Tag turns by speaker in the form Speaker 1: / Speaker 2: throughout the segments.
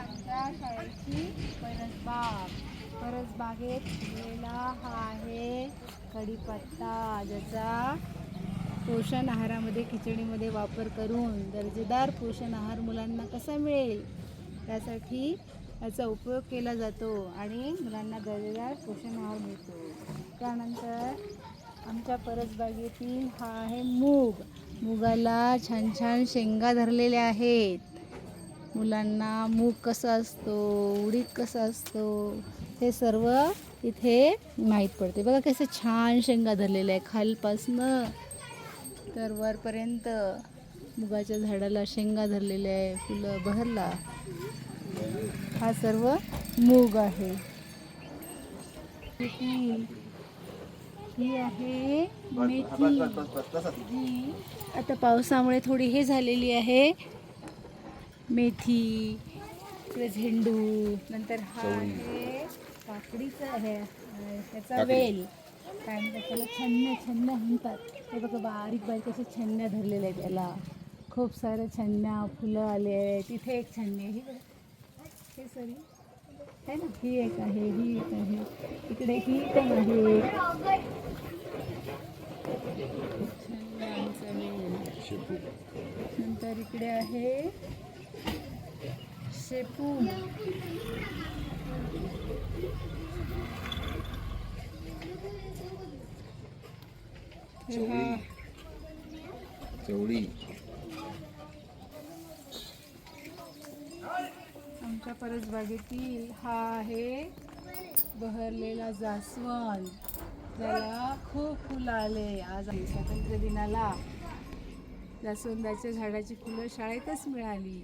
Speaker 1: आमच्या शाळेची परसबाग. परसबागेत फुललेला हा आहे कढीपत्ता. ज्याचा पोषण आहारामध्ये खिचडीमध्ये वापर करून दर्जेदार पोषण आहार मुलांना कसा मिळेल त्यासाठी याचा उपयोग केला जातो आणि मुलांना दर्जेदार पोषण आहार मिळतो. त्यानंतर आमच्या परसबागेतील हा आहे मूग. मुगाला छान छान शेंगा धरलेल्या आहेत. मुलांना मूग कसा असतो उडीद कसा असतो हे सर्व इथे माहीत पडते. बघा कसे छान शेंगा धरलेल्या आहे खालपासनं तर वरपर्यंत मुगाच्या झाडाला शेंगा धरलेल्या आहे फुलं बहरला. हा सर्व मूग आहे. ही आहे मेथी. आता पावसामुळे थोडी हे झालेली आहे. मेथी इकडे झेंडू नंतर हा आहे काकडीचा आहे त्याचा वेल. काय म्हणतात त्याला? छन्न छन्न म्हणतात. हे बघा बारीक बारीक असे छन्न्या धरलेल्या आहेत त्याला खूप साऱ्या छन्न्या फुलं आले आहेत. तिथे एक छन्नी आहे. ही. हे सरी आहे ना? ही एक आहे ही एक आहे. इकडे ही पण आहे. नंतर इकडे आहे. शेपू.
Speaker 2: चवळी.
Speaker 1: आमच्या परसबागेतील हा आहे बहरलेला जास्वंद. त्याला खूप फुलं आले. आज स्वातंत्र्य दिनाला. जास्वंदाच्या झाडाची फुलं शाळेतच मिळाली.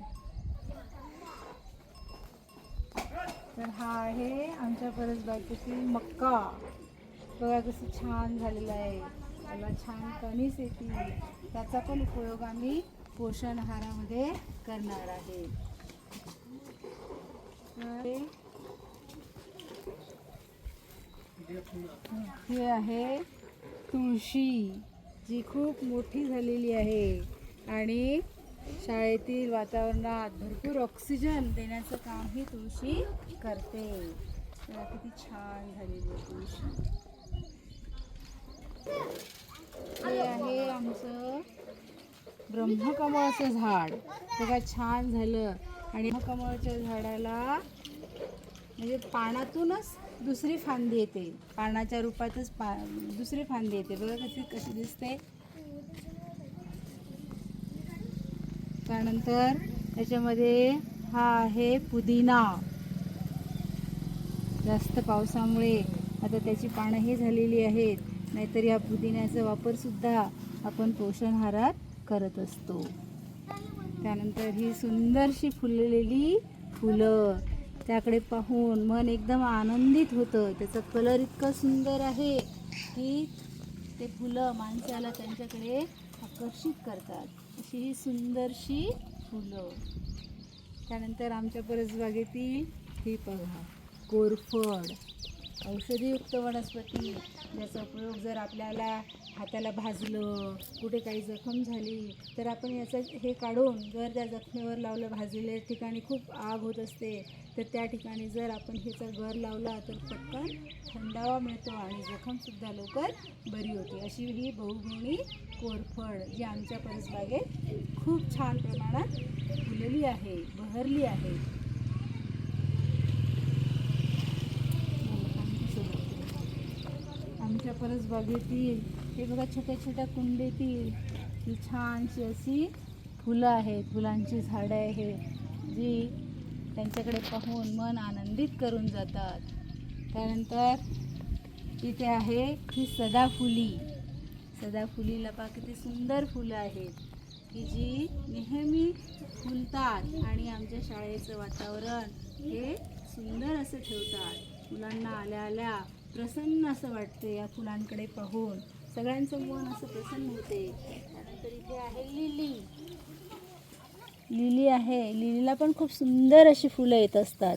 Speaker 1: तर हा आहे आमच्या परसबागेतील मक्का. बघा कसं छान झालेलं आहे. त्याला छान कणीस येतील त्याचा पण उपयोग आम्ही पोषण आहारामध्ये करणार आहे. हे आहे तुळशी जी खूप मोठी झालेली आहे. आणि शाळेतील वातावरणात भरपूर ऑक्सिजन देण्याचं काम ही तुळशी करते. किती छान झालेली आहे तुळशी. हे आहे आमचं ब्रह्मकमळाचं झाड. बघा छान झालं. आणि ब्रह्मकमळाच्या झाडाला म्हणजे पानातूनच दुसरी फांदी येते. पानाच्या रूपातच पा दुसरी फांदी येते. बघा कशी कशी दिसते. त्यानंतर त्याच्यामध्ये हा आहे पुदिना. जास्त पावसामुळे आता त्याची पानंही झालेली आहेत. नाहीतर या पुदिन्याचा वापरसुद्धा आपण पोषण आहारात करत असतो. त्यानंतर ही सुंदरशी फुललेली फुलं. त्याकडे पाहून मन एकदम आनंदित होतं. त्याचा कलर इतका सुंदर आहे की ते फुलं माणसाला त्यांच्याकडे आकर्षित करतात. अशी ही सुंदरशी फुलं. त्यानंतर आमच्या परसबागेतील ही बघा कोरफड. औषधीयुक्त वनस्पती. ज्याचा उपयोग जर आपल्याला हाताला भाजलं कुठे काही जखम झाली तर आपण याचं हे काढून जर त्या जखमेवर लावलं भाजलेल्या ठिकाणी खूप आग होत असते तर त्या ठिकाणी जर आपण ह्याचा गर लावला तर पटकन थंडावा मिळतो आणि जखमसुद्धा लवकर बरी होते. अशी ही बहुगुणी कोरफड जी आमच्या परसबागेत खूप छान प्रमाणात फुलली आहे बहरली आहे. आमच्या परसबागेतील हे बघा छोट्या छोट्या कुंडीतील ही छानशी अशी फुलं आहेत. फुलांची झाडं आहे जी त्यांच्याकडे पाहून मन आनंदित करून जातात. त्यानंतर इथे आहे ही सदाफुली. सदाफुलीला पहा किती सुंदर फुलं आहेत. की जी नेहमी फुलतात आणि आमच्या शाळेचं वातावरण हे सुंदर असं ठेवतात. मुलांना आल्या आल्या प्रसन्न असं वाटते या फुलांकडे पाहून. सगळ्यांचं मन असं प्रसन्न होते. त्यानंतर इथे आहे लिली. लिली आहे. लिलीला पण खूप सुंदर अशी फुलं येत असतात.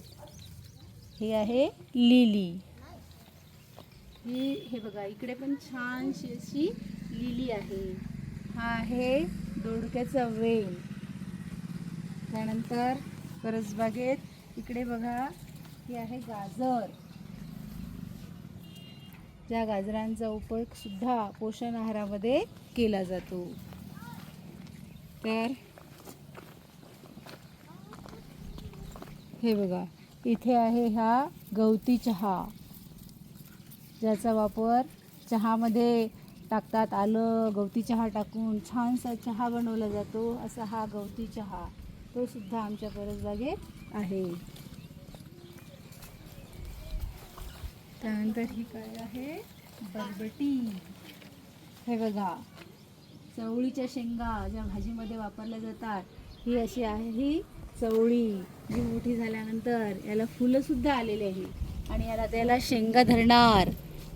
Speaker 1: ही आहे लिली. ही हे बघा इकडे पण छानशी अशी लिली आहे. हा आहे दोडक्याचा वेल. त्यानंतर परसबागेत इकडे बघा ही आहे गाजर. त्या गाजरांचा उपयोगसुद्धा पोषण आहारामध्ये केला जातो. तर हे बघा इथे आहे हा गवती चहा. ज्याचा वापर चहामध्ये टाकतात आलं गवती चहा टाकून छानसा चहा बनवला जातो. असा हा गवती चहा. तो सुद्धा आमच्या परसबागेत आहे. त्यानंतर ही काय आहे? बरबटी. हे बघा. चवळीच्या शेंगा ज्या भाजीमध्ये वापरल्या जातात ही अशी आहे ही चवळी. जी मोठी झाल्यानंतर याला फुलंसुद्धा आलेली आहे. आणि याला त्याला शेंगा धरणार.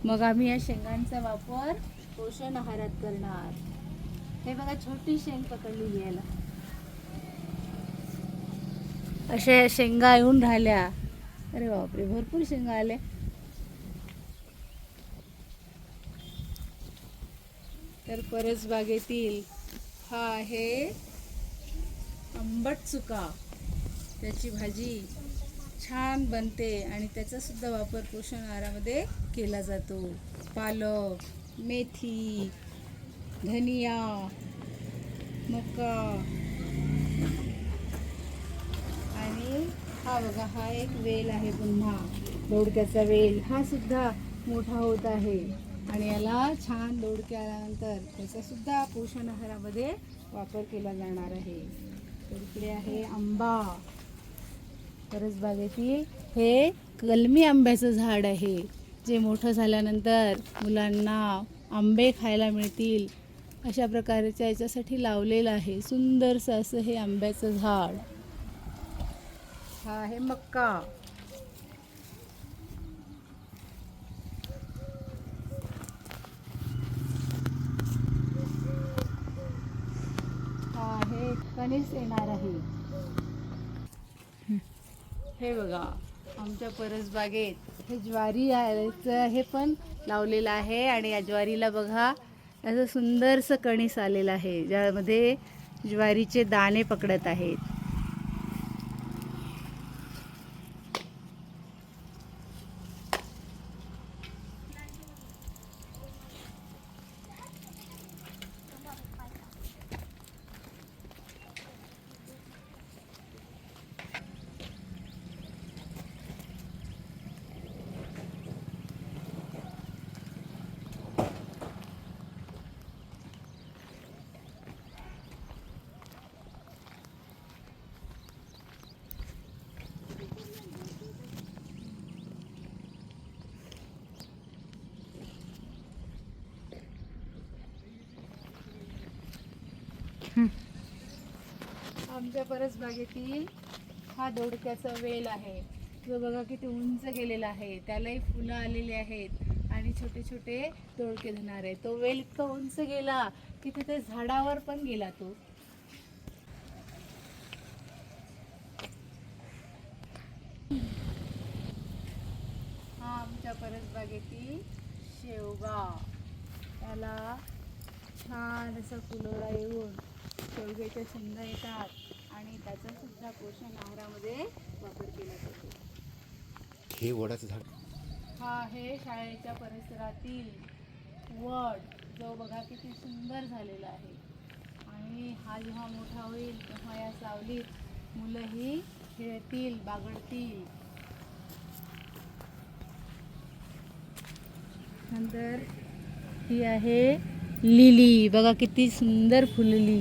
Speaker 1: मग आम्ही या शेंगांचा वापर पोषण आहारात करणार. हे बघा छोटी शेंग पकडली याला. अशा शेंगा येऊन राहिल्या. अरे बापरे भरपूर शेंगा आल्या. तर परसबागेतील हा आहे आंबट चुका. त्याची भाजी छान बनते आणि त्याचासुद्धा वापर पोषण आहारामध्ये केला जातो. पालक मेथी धनिया मका आणि हा बघा हा एक वेल आहे पुन्हा. दोडक्याचा वेल. हा सुद्धा मोठा होत आहे. आणि याला छान लोड आल्यानंतर त्याचासुद्धा पोषण आहारामध्ये वापर केला जाणार आहे. तर इकडे आहे आंबा. परसबागेतील हे कलमी आंब्याचं झाड आहे. जे मोठं झाल्यानंतर मुलांना आंबे खायला मिळतील अशा प्रकारच्या याच्यासाठी लावलेलं आहे. सुंदरसं असं हे आंब्याचं झाड. हा आहे मक्का. हा कणीस येणार आहे. हे बघा आमच्या परसबागेत हे ज्वारी आहे हे पण लावलेलं आहे आणि या ज्वारीला बघा असं सुंदरसं कणीस आलेलं आहे ज्यामध्ये ज्वारीचे दाणे पकडत आहेत. आमच्या परसबागेतील हा दोडक्याचा वेल आहे. जो बघा किती उंच गेलेला आहे. त्यालाही फुलं आलेली आहेत आणि छोटे छोटे दोडके धरणार आहे. तो वेल इतका उंच गेला की तिथे झाडावर पण गेला तो. हा आमच्या परसबागेतील शेवगा. त्याला छान असं फुलोरा येऊन शेवग्याच्या शेंगा येतात आणि त्याचा सुद्धा पोषण आहारामध्ये वापर केला जातो.
Speaker 2: हे वडाचं झाड.
Speaker 1: हा आहे शाळेच्या परिसरातील वड जो बघा किती सुंदर झालेला आहे. आणि हा जेव्हा मोठा होईल तेव्हा या सावलीत मुलंही खेळतील बागडतील. नंतर ही आहे लिली. बघा किती सुंदर फुलली.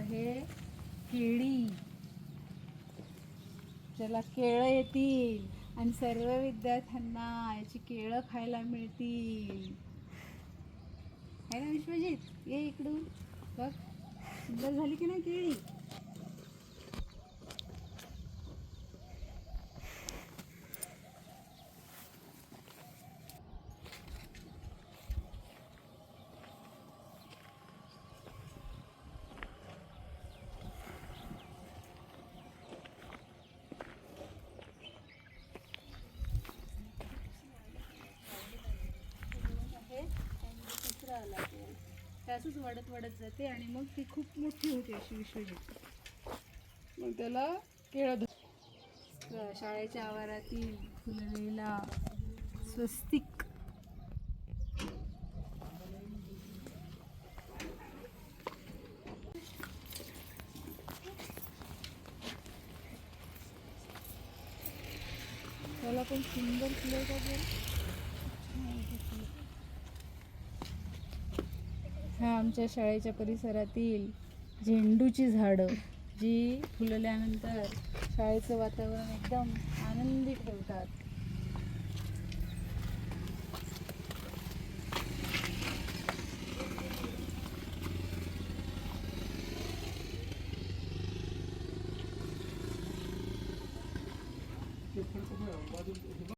Speaker 1: आहे केळी. ज्याला केळं येतील आणि सर्व विद्यार्थ्यांना याची केळं खायला मिळतील. आहे ना विश्वजित? ये इकडून. बघ. सुंदर झाली की नाही केळी? असंच वाढत वाढत जाते आणि मग ती खूप मोठी होते अशी विश्वजित
Speaker 3: मग त्याला केळं
Speaker 1: शाळेच्या आवारातील फुललेला स्वस्तिक. त्याला पण सुंदर फुलं येतात आमच्या शाळेच्या परिसरातील झेंडूची झाडं जी फुलल्यानंतर शाळेचं वातावरण एकदम आनंदी ठेवतात.